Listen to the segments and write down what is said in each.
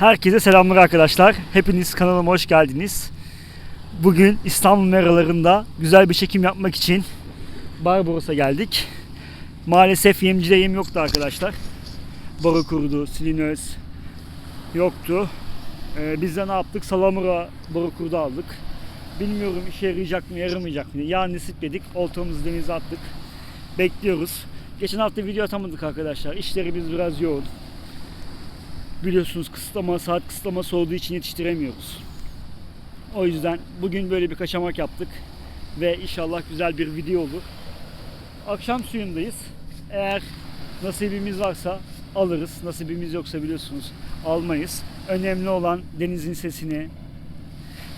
Herkese selamlar arkadaşlar. Hepiniz kanalıma hoş geldiniz. Bugün İstanbul meralarında güzel bir çekim yapmak için Barbaros'a geldik. Maalesef yemcide yem yoktu arkadaşlar. Boru kurudu, silinöz yoktu. Ee, biz de ne yaptık? Salamura boru kurdu aldık. Bilmiyorum işe yarayacak mı yaramayacak mı? Yarın dedik. Oltamızı denize attık. Bekliyoruz. Geçen hafta video atamadık arkadaşlar. İşlerimiz biraz yoğun. Biliyorsunuz kısıtlama, saat kısıtlaması olduğu için yetiştiremiyoruz. O yüzden bugün böyle bir kaçamak yaptık. Ve inşallah güzel bir video olur. Akşam suyundayız. Eğer nasibimiz varsa alırız. Nasibimiz yoksa biliyorsunuz almayız. Önemli olan denizin sesini,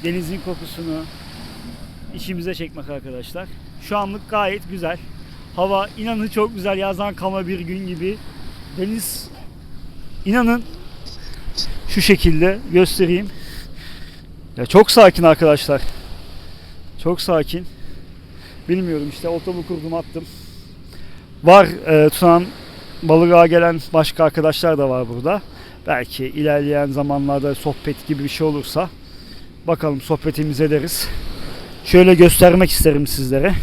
denizin kokusunu içimize çekmek arkadaşlar. Şu anlık gayet güzel. Hava inanın çok güzel yazdan kalma bir gün gibi. Deniz inanın şu şekilde göstereyim. Ya çok sakin arkadaşlar. Çok sakin. Bilmiyorum işte oltamı kurdum attım. Var e, tutan balığa gelen başka arkadaşlar da var burada. Belki ilerleyen zamanlarda sohbet gibi bir şey olursa bakalım sohbetimizi ederiz. Şöyle göstermek isterim sizlere.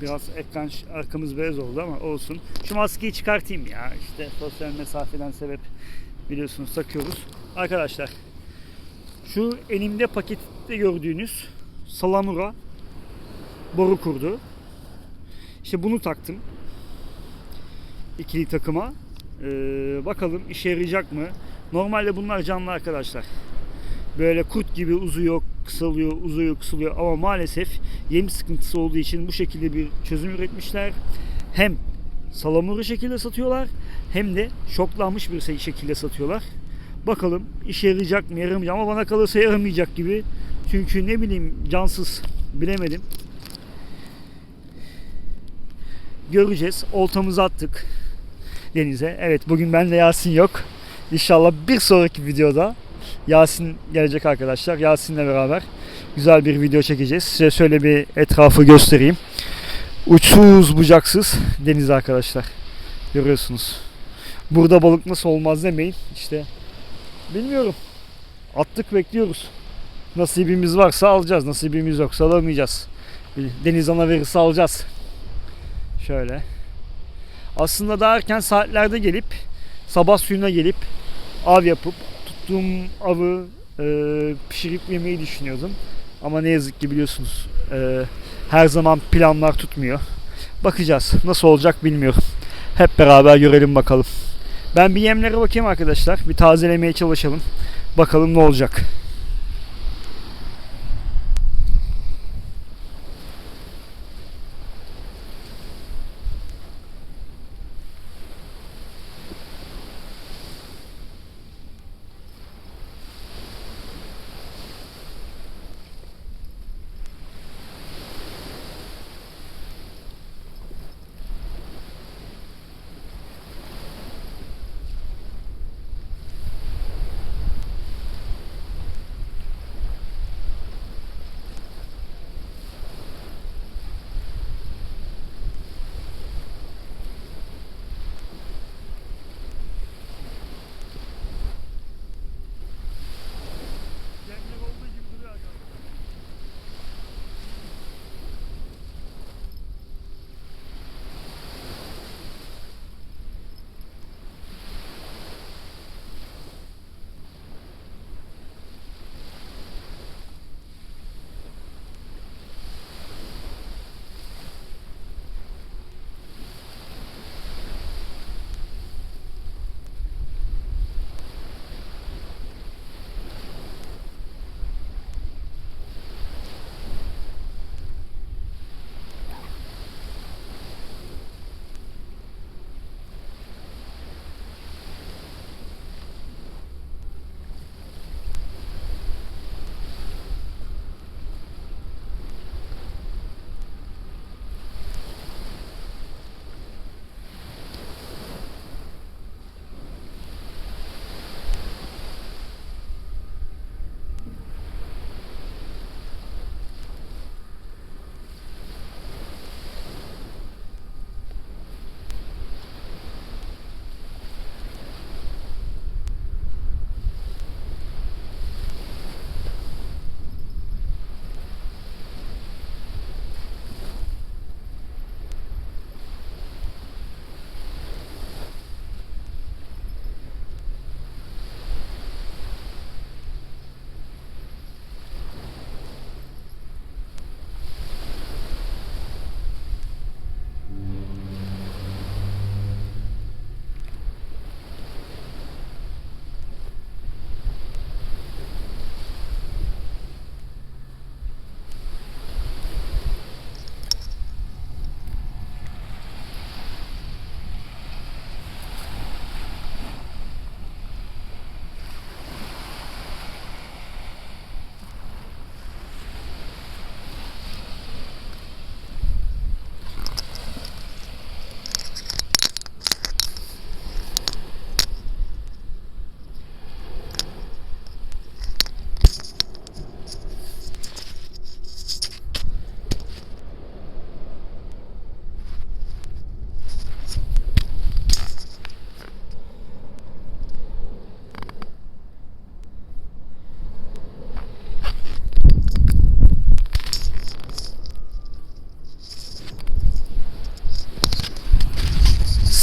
Biraz ekran arkamız beyaz oldu ama olsun. Şu maskeyi çıkartayım ya. İşte sosyal mesafeden sebep biliyorsunuz takıyoruz. Arkadaşlar şu elimde pakette gördüğünüz Salamura boru kurdu. İşte bunu taktım. İkili takıma. Ee, bakalım işe yarayacak mı? Normalde bunlar canlı arkadaşlar. Böyle kurt gibi uzuyor, kısalıyor, uzuyor, kısalıyor ama maalesef yem sıkıntısı olduğu için bu şekilde bir çözüm üretmişler. Hem salamuru şekilde satıyorlar hem de şoklanmış bir şekilde satıyorlar. Bakalım işe yarayacak mı yaramayacak ama bana kalırsa yaramayacak gibi. Çünkü ne bileyim cansız bilemedim. Göreceğiz. Oltamızı attık denize. Evet bugün bende Yasin yok. İnşallah bir sonraki videoda Yasin gelecek arkadaşlar. Yasin'le beraber güzel bir video çekeceğiz. Size şöyle bir etrafı göstereyim. Uçsuz bucaksız deniz arkadaşlar. Görüyorsunuz. Burada balık nasıl olmaz demeyin. İşte bilmiyorum. Attık bekliyoruz. Nasibimiz varsa alacağız. Nasibimiz yoksa alamayacağız. Deniz ana verirse alacağız. Şöyle. Aslında daha erken saatlerde gelip sabah suyuna gelip av yapıp tuttuğum avı e, pişirip yemeyi düşünüyordum. Ama ne yazık ki biliyorsunuz e, her zaman planlar tutmuyor. Bakacağız. Nasıl olacak bilmiyorum. Hep beraber görelim bakalım. Ben bir yemlere bakayım arkadaşlar. Bir tazelemeye çalışalım. Bakalım ne olacak.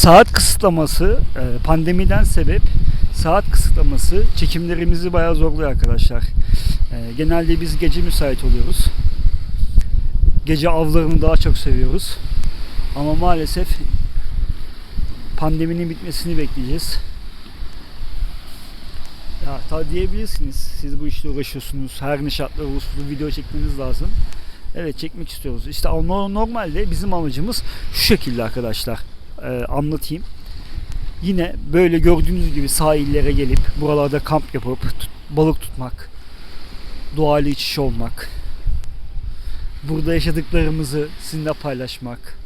Saat kısıtlaması e, pandemiden sebep saat kısıtlaması çekimlerimizi bayağı zorluyor arkadaşlar. E, genelde biz gece müsait oluyoruz. Gece avlarını daha çok seviyoruz. Ama maalesef pandeminin bitmesini bekleyeceğiz. Ya ta diyebilirsiniz. Siz bu işle uğraşıyorsunuz. Her ne şartlar olursa video çekmeniz lazım. Evet çekmek istiyoruz. İşte no- normalde bizim amacımız şu şekilde arkadaşlar. Ee, anlatayım. Yine böyle gördüğünüz gibi sahillere gelip buralarda kamp yapıp tut- balık tutmak, doğayla iç içe olmak, burada yaşadıklarımızı sizinle paylaşmak.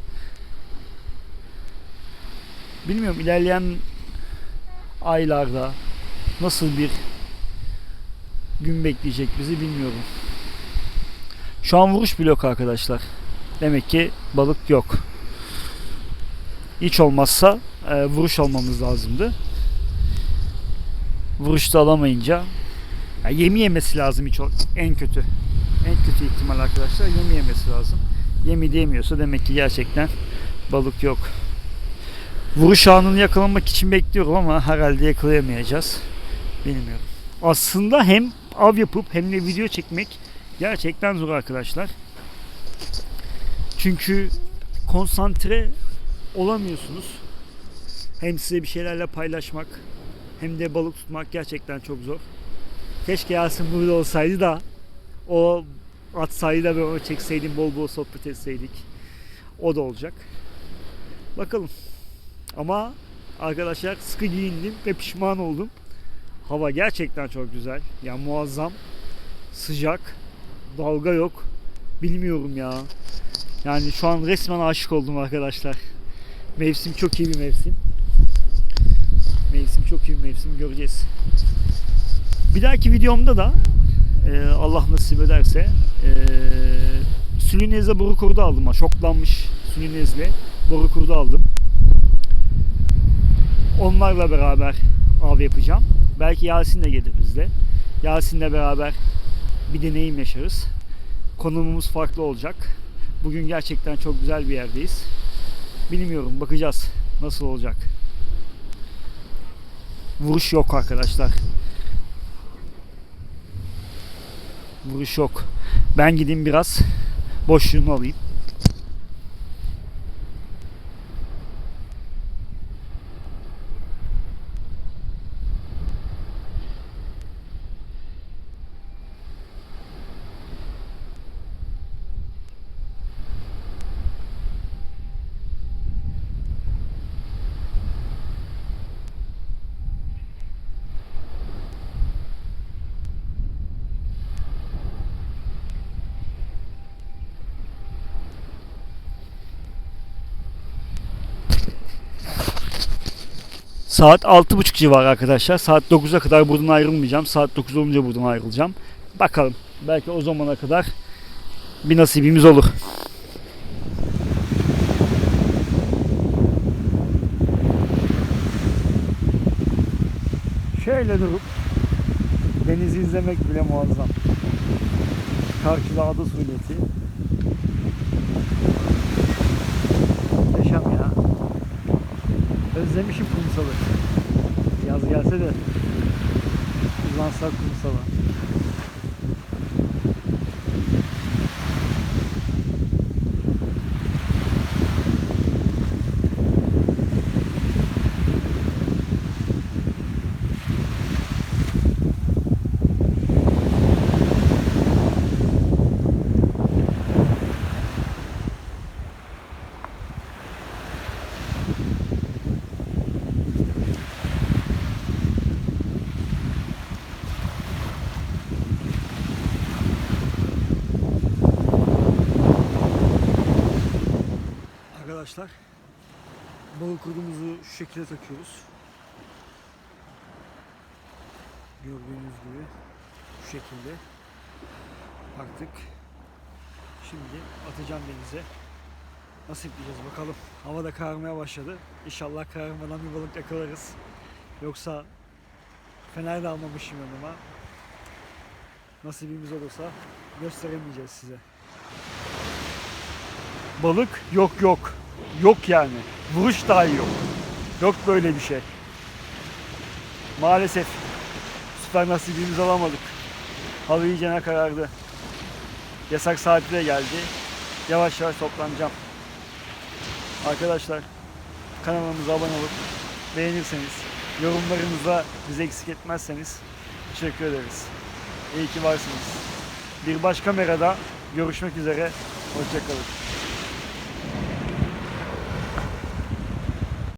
Bilmiyorum ilerleyen aylarda nasıl bir gün bekleyecek bizi bilmiyorum. Şu an vuruş blok arkadaşlar. Demek ki balık yok. Hiç olmazsa e, vuruş almamız lazımdı. Vuruş da alamayınca ya yemi yemesi lazım hiç en kötü. En kötü ihtimal arkadaşlar yemi yemesi lazım. Yemi diyemiyorsa demek ki gerçekten balık yok. Vuruş anını yakalamak için bekliyorum ama herhalde yakalayamayacağız. Bilmiyorum. Aslında hem av yapıp hem de video çekmek gerçekten zor arkadaşlar. Çünkü konsantre olamıyorsunuz. Hem size bir şeylerle paylaşmak hem de balık tutmak gerçekten çok zor. Keşke Yasin burada olsaydı da o atsaydı da ben onu çekseydim bol bol sohbet etseydik. O da olacak. Bakalım. Ama arkadaşlar sıkı giyindim ve pişman oldum. Hava gerçekten çok güzel. Ya muazzam. Sıcak. Dalga yok. Bilmiyorum ya. Yani şu an resmen aşık oldum arkadaşlar. Mevsim çok iyi bir mevsim. Mevsim çok iyi bir mevsim göreceğiz. Bir dahaki videomda da e, Allah nasip ederse e, Sülünez'e boru kurdu aldım. ha. Şoklanmış Sülünez'le boru kurdu aldım. Onlarla beraber av yapacağım. Belki Yasin de gelir bizde. Yasin'le beraber bir deneyim yaşarız. Konumumuz farklı olacak. Bugün gerçekten çok güzel bir yerdeyiz. Bilmiyorum bakacağız nasıl olacak. Vuruş yok arkadaşlar. Vuruş yok. Ben gideyim biraz boşluğumu alayım. Saat 6.30 civarı arkadaşlar. Saat 9'a kadar buradan ayrılmayacağım. Saat 9 olunca buradan ayrılacağım. Bakalım. Belki o zamana kadar bir nasibimiz olur. Şöyle durup denizi izlemek bile muazzam. Karşıda ada suleti. Muhteşem ya. Özlemişim kumsalı. Yaz gelse de uzansak kumsala. Arkadaşlar balık kurdumuzu şu şekilde takıyoruz. Gördüğünüz gibi şu şekilde taktık. Şimdi atacağım denize. Nasıl yapacağız bakalım. Hava da kararmaya başladı. İnşallah kararmadan bir balık yakalarız. Yoksa fener de almamışım yanıma. Nasibimiz olursa gösteremeyeceğiz size. Balık yok yok. Yok yani. Vuruş dahi yok. Yok böyle bir şey. Maalesef süper nasibimizi alamadık. Hava iyicene karardı. Yasak saati de geldi. Yavaş yavaş toplanacağım. Arkadaşlar kanalımıza abone olup beğenirseniz, yorumlarınızla bizi eksik etmezseniz teşekkür ederiz. İyi ki varsınız. Bir başka kamerada görüşmek üzere. Hoşçakalın.